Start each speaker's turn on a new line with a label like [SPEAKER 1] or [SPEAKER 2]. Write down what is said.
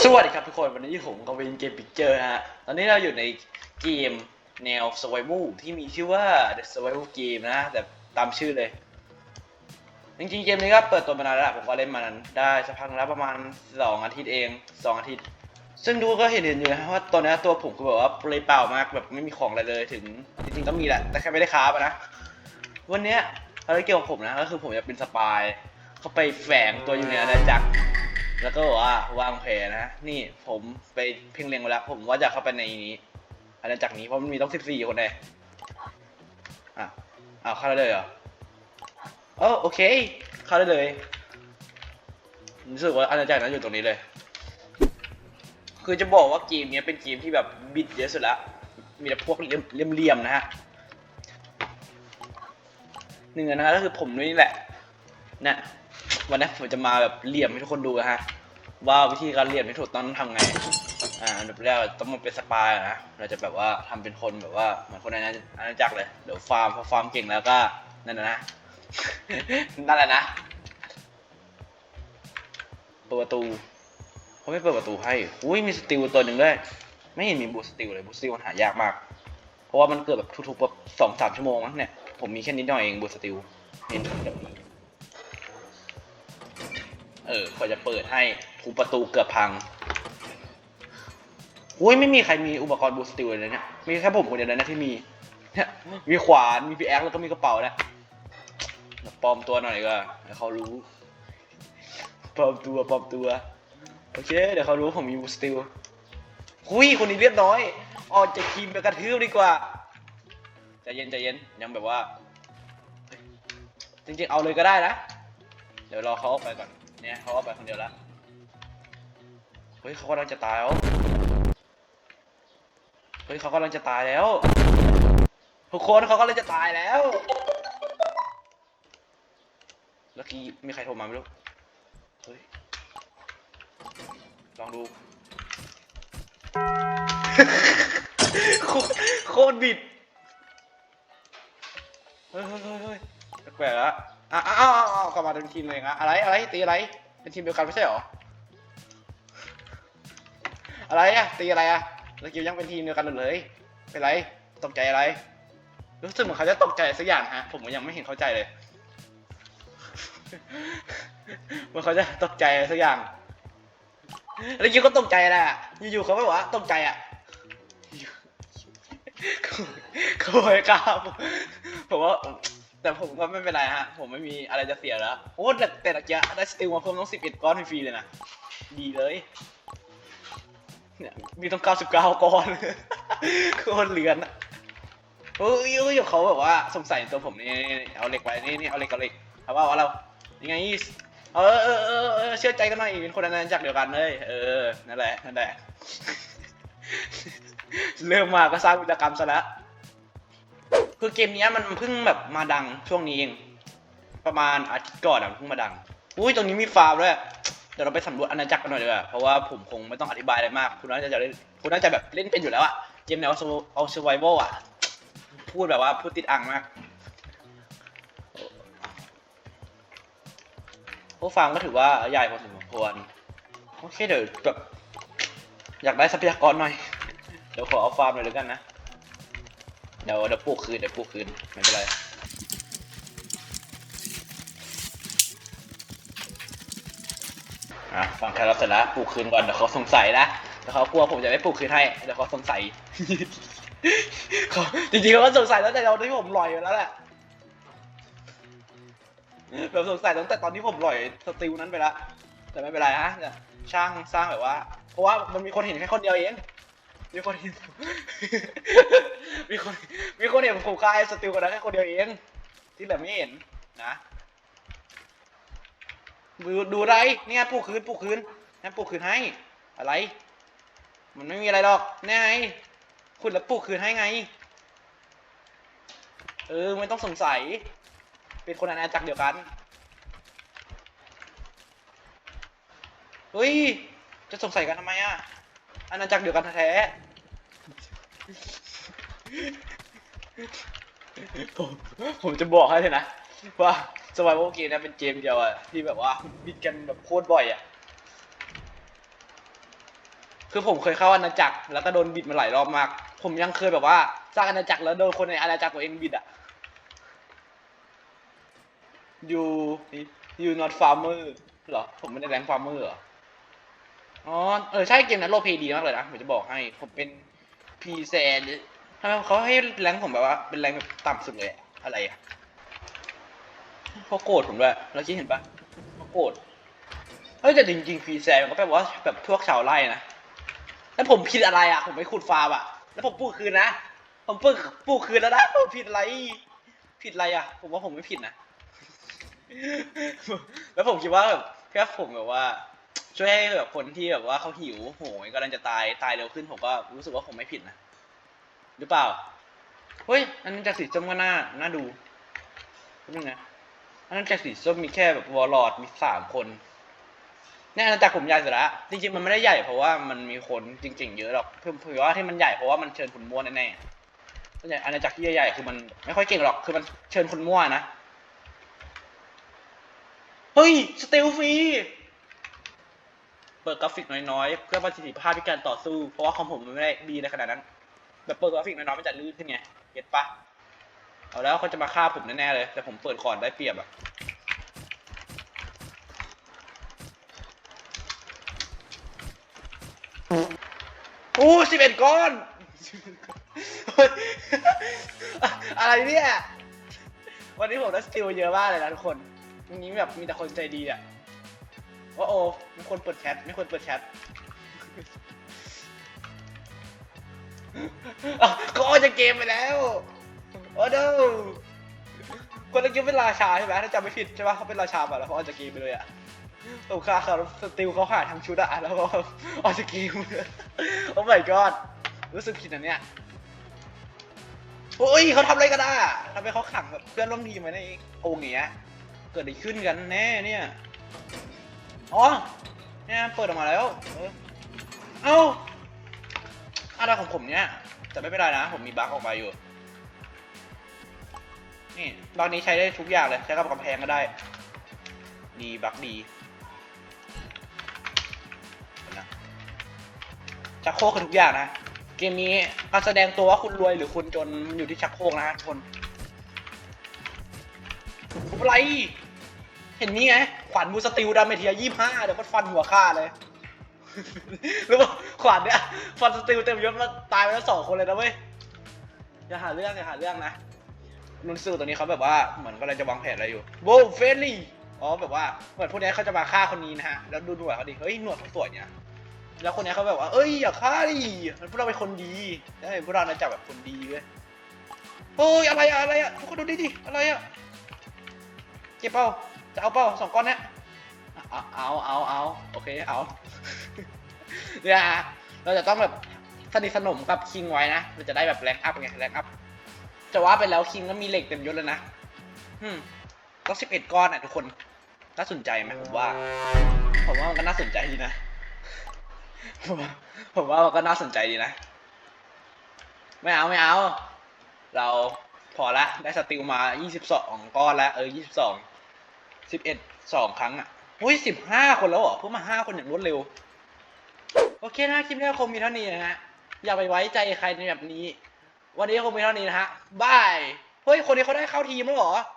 [SPEAKER 1] สวัสดีครับทุกคน วันนี้ผมกับวินเกมปิกเจอร์ฮะ ตอนนี้เราอยู่ในเกมแนว survival ที่มีชื่อว่า The Survival Game นะ แต่ตามชื่อเลย จริงๆ เกมนี้ก็เปิดตัวมานานแล้ว ผมก็เล่นมานานได้สักพักแล้วประมาณ 2 อาทิตย์เอง 2 อาทิตย์ ซึ่งดูก็เห็นเห็นอยู่นะว่าตอนนี้ตัวผมคือแบบว่าเปลยเปล่ามากแบบไม่มีของอะไรเลยถึงจริงๆก็มีแหละ แต่แค่ไม่ได้ค้าปะนะ วันนี้ภารกิจของผมนะก็คือผมจะเป็นสปาย เข้าไปแฝงตัวอยู่ในอาณาจักร แล้วก็บอกว่าวางแผนนะ นี่ผมไปเพ่งเล็งไว้แล้วผมว่าจะเข้าไปในนี้อาณาจักรนี้เพราะมันมีต้องสิบสี่คนเลยอะอ้าวเข้าได้เลยเหรอโอ้โอเค เข้าได้เลยรู้สึกว่าอาณาจักรนั้นอยู่ตรงนี้เลย คือจะบอกว่าเกมเนี้ยเป็นเกมที่แบบบิดเยอะสุดละ มีแต่พวกเลี่ยมๆนะฮะหนึ่งอันนะฮะก็คือผมนี่แหละนี่ย วันนี้ผมจะมาแบบเหลี่ยมให้ทุกคนดูนะฮะ ว่าวิธีการเหลี่ยมที่ถูกต้องทำไง อ่าอันดับแรกเราต้องมาเป็นสปายนะ เราจะแบบว่าทำเป็นคนแบบว่าเหมือนคนในอาณาจักรเลย เดี๋ยวฟาร์มพอฟาร์มเก่งแล้วก็นั่นนะนะ นั่นแหละนะเปิดประตูเขาไม่เปิดประตูให้อุ้ยมีสติลตัวหนึ่งด้วย ไม่เห็นมีบูสติลเลยบูสติลมันหายากมาก เพราะว่ามันเกิดแบบทุกๆแบบสองสามชั่วโมงมั้งเนี่ย ผมมีแค่นิดหน่อยเองบูสติลเห็นเดี๋ยว ออกว่าจะเปิดให้ทุบประตูเกือบพังอุ้ยไม่มีใครมีอุปกรณ์บูสติลเลยนะเนี่ย มีแค่ผมคนเดียวนะที่มี มีขวาน มีพีแอคแล้วก็มีกระเป๋านี่ยเดี๋ยวปลอมตัวหน่อยดีก็ให้เขารู้ปลอมตัวปลอมตัว โอเค เดี๋ยวเขารู้ผมมีบูสติลหุยคนนี้เรียบร้อย ออกจากทีมไปกระทืบดีกว่าใจเย็นใจเย็นยังแบบว่า จริงๆเอาเลยก็ได้นะ เดี๋ยวรอเขาออกไปก่อน เนี่ยเขาออกไปคนเดียวแล้วเฮ้ยเขากำลังจะตายแล้วเฮ้ยเขากำลังจะตายแล้ว ทุกคนเขากำลังจะตายแล้วเมื่อกี้มีใครโทรมาไม่รู้เฮ้ยลองดูโคตรบิดเฮ้ยเฮ้ยเฮ้ยเฮ้ยแปลกละอ้าวอ้าวอ้าวอ้าวกลับมาเป็นทีมเลยนะอะไรอะไรตีอะไร เป็นทีมเดียวกันไม่ใช่เหรอ อะไรอะตีอะไรอะแล้วกิวยังเป็นทีมเดียวกันอยู่เลย เป็นไร ตกใจอะไร รู้สึกเหมือนเขาจะตกใจสักอย่างฮะ ผมก็ยังไม่เห็นเข้าใจเลยเหมือนเขาจะตกใจอะไรสักอย่าง แล้วกิวก็ตกใจแหละอยู่ๆเขาไม่บอกว่าตกใจอะเขาเขาไม่กล้าผมว่า แต่ผมก็ไม่เป็นไรฮะ ผมไม่มีอะไรจะเสียแล้ว โอ้แต่แต่ตะเกียได้สติลมาเพิ่มต้องสิบเอ็ดก้อนฟรีเลยนะ ดีเลย เนี่ยมีต้องเก้าสิบเก้าก้อนโคตรเหลือนอะเฮ้ยเฮ้ยเขาแบบว่าสงสัยตัวผมนี่เอาเหล็กไปนี่นี่เอาเหล็กเอาเหล็กเอาว่าว่าเรายังไงเออเออเออเออเชื่อใจกันหน่อยเป็นคนนอาณาจักเดียวกันเลยเออนั่นแหละนั่นแหละเริ่มมาก็สร้างวิจกรรมซะแล้ว คือเกมนี้มันเพิ่งแบบมาดังช่วงนี้เอง ประมาณอาทิตย์ก่อนอะเพิ่งมาดัง อุ้ยตรงนี้มีฟาร์มด้วยเดี๋ยวเราไปสำรวจอาณาจักรกันหน่อยดีกว่าเพราะว่าผมคงไม่ต้องอธิบายอะไรมาก คุณน่าจะเล่นคุณน่าจะแบบเล่นเป็นอยู่แล้วอะเกมแนวเอาเซอร์ไวโอะพูดแบบว่าพูดติดอ่างมากโอ้ฟาร์มก็ถือว่าใหญ่พอสมควรโอเคเดี๋ยวแบบอยากได้ทรัพยากรหน่อย เดี๋ยวขอเอาฟาร์มหน่อยแล้วกันนะ เดี๋ยวเดี๋ยวปลูกคืนเดี๋ยวปลูกคืนไม่เป็นไรอะฟังแครอทเสร็จแล้วปลูกคืนก่อนเดี๋ยวเขาสงสัยนะเดี๋ยวเขากลัวผมจะไม่ปลูกคืนให้เดี๋ยวเขาสงสัย เขาจริงๆเขาก็สงสัยตั้งแต่ตอนที่ผมลอยไปแล้วแหละแบบสงสัยตั้งแต่ตอนที่ผมลอยสติลนั้นไปแล้วแต่ไม่เป็นไรฮะช่างสร้างแบบว่า เพราะว่ามันมีคนเห็นแค่คนเดียวเอง มีคนเห็นมีคน มีคนเห็นผมคลายสติลกันนั้นแค่คนเดียวเอง ที่เหลือไม่เห็นนะดูดูไรเนี่ยปลูกคืนปลูกคืนนั่นปลูกคืนให้ อะไร มันไม่มีอะไรหรอกแน่ไงคุณแล้วปลูกคืนให้ไง เออไม่ต้องสงสัย เป็นคนอาณาจักรเดียวกัน เฮ้ย จะสงสัยกันทำไมอะ อาณาจักรเดียวกันแท้ผมผมจะบอกให้เลยนะ ว่าสวายโอเกมเนี่ยเป็นเกมเดียวอะที่แบบว่าบิดกันแบบโคตรบ่อยอะคือผมเคยเข้าอาณาจักรแล้วก็โดนบิดมาหลายรอบมาก ผมยังเคยแบบว่าสร้างอาณาจักรแล้วโดนคนในอาณาจักรตัวเองบิดอะ you you not farmer เหรอ ผมไม่ได้แรงฟาร์เมอร์เหรอ อ๋อ เออ ใช่เกมนั้นโลเพดีมากเลยนะผมจะบอกให้ ผมเป็นพีแซนทำไมเขาให้แรงผมแบบว่า เป็นแรงแบบต่ำสุดเลย อะไรอะเขาโกรธผมด้วยแล้วคิดเห็นปะเขาโกรธเฮ้ยแต่จริงๆพีแซนมันก็แปลว่าแบบพวกชาวไร่นะ แล้วผมผิดอะไรอะ ผมไปขุดฟาร์มอะ แล้วผมปลูกคืนนะ ผมปลูกปลูกคืนแล้วนะผมผิดอะไร ผิดอะไรอะ ผมว่าผมไม่ผิดนะ แล้วผมคิดว่าแบบแค่ผมแบบว่า ช่วยให้แบบคนที่แบบว่าเขาหิวโหยกำลังจะตายตายเร็วขึ้นผมก็รู้สึกว่าผมไม่ผิดนะหรือเปล่าเฮ้ยอันนั้นจากสีส้มก็น่าน่าดูนี่ไงอันนั้นจากสีส้มมีแค่แบบวอลลอดมีสามคนเนี่ยอาณาจักรผมใหญ่สุดละจริงๆมันไม่ได้ใหญ่เพราะว่ามันมีคนจริง ๆ เยอะหรอกเพิ่มเผื่อว่าที่มันใหญ่เพราะว่ามันเชิญคนมั่วแน่ๆส่วนใหญ่อาณาจักรที่ใหญ่ๆคือมันไม่ค่อยเก่งหรอกคือมันเชิญคนมั่วนะเฮ้ยสเตลฟรี เปิดกราฟิกน้อยๆ เพื่อประสิทธิภาพในการต่อสู้ เพราะว่าของผมมันไม่ได้ดีในขนาดนั้น แบบเปิดกราฟิกน้อยๆมันจะลื่นขึ้นไงเก็ตปะเอาแล้วเขาจะมาฆ่าผมแน่ๆเลย แต่ผมเปิดก่อนได้เปรียบอะโอ้สิบเอ็ดก้อน อะไรเนี่ย วันนี้ผมได้สติลเยอะมากเลยนะทุกคนวันนี้แบบมีแต่คนใจดีอะ โอ้โอ้มีคนเปิดแชทไม่ควรเปิดแชทอะเขาออกจากเกมไปแล้วโอ้โนคนตะกี้เป็นราชาใช่ไหมถ้าจำไม่ผิดใช่ปะเขาเป็นราชาไปแล้วเขาออกจากเกมไปเลยอะตกค่าเขาสติลเขาหาทำชุดอะแล้วก็ออกจากเกมเลยโอ้ my god รู้สึกผิดนะเนี่ยโอ้ยเขาทำอะไรกันอะทำไมเขาขังแบบเพื่อนร่วมทีมไว้ในโอ่งอย่างเงี้ยเกิดอะไรขึ้นกันแน่เนี่ย อ๋อเนี่ยเปิดออกมาแล้วเออเอ้าอะไรของผมเนี่ยแต่ไม่เป็นไรนะ ผมมีบั๊กออกมาอยู่ นี่บั๊กนี้ใช้ได้ทุกอย่างเลย ใช้กับกำแพงก็ได้ ดีบั๊กดีนะชักโครกคือทุกอย่างนะ เกมนี้การแสดงตัวว่าคุณรวยหรือคุณจนมันอยู่ที่ชักโครกนะทุกคนอะไรเห็นนี่ไง ขวานมูสติลดาเมเทียยี่ห้าเดี๋ยวมันฟันหัวฆ่าเลย หรือว่าขวานเนี่ยฟันสติลเต็มยศมาตายไปแล้วสองคนเลยนะเว้ยอย่าหาเรื่องอย่าหาเรื่องนะลุนซูตัวนี้เขาแบบว่าเหมือนกำลังจะวางแผนอะไรอยู่โบเฟลลี่อ๋อแบบว่าเหมือนพวกนี้เขาจะมาฆ่าคนนี้นะฮะแล้วดูหนวดเขาดิเฮ้ยหนวดเขาสวยเนี่ยแล้วคนนี้เขาแบบว่า เอ้ยอย่าฆ่าดิพวกเราเป็นคนดีได้พวกเรานะจับแบบคนดีเว้ยเฮ้ยอะไรอะอะไรอะทุกคนดูดิดิอะไรอะเก็บเป้า จะเอาเป้าสองก้อนเนี้ยเอาเอาเอาเอาโอเคเอาเนี่ยเราจะต้องแบบสนิทสนมกับคิงไว้นะเราจะได้แบบแรงอัพไงแรงอัพจะว่าไปแล้วคิงก็มีเหล็กเต็มยศเลยนะอืมต้องสิบเอ็ดก้อนอะทุกคนน่าสนใจไหมผมว่า ผมว่ามันก็น่าสนใจดีนะผมว่าผมว่ามันก็น่าสนใจดีนะไม่เอาไม่เอา เราพอละได้สติลมา 22 ก้อนแล้ว เออ 22 สิบเอ็ดสองครั้งอะอุ้ยสิบห้าคนแล้วเหรอ เพิ่มมาห้าคนอย่างรวดเร็ว โอเคนะคลิปนี้คงมีเท่านี้นะฮะ อย่าไปไว้ใจใครในแบบนี้ วันนี้คงมีเท่านี้นะฮะบาย เฮ้ย คนนี้เขาได้เข้าทีมแล้วเหรอ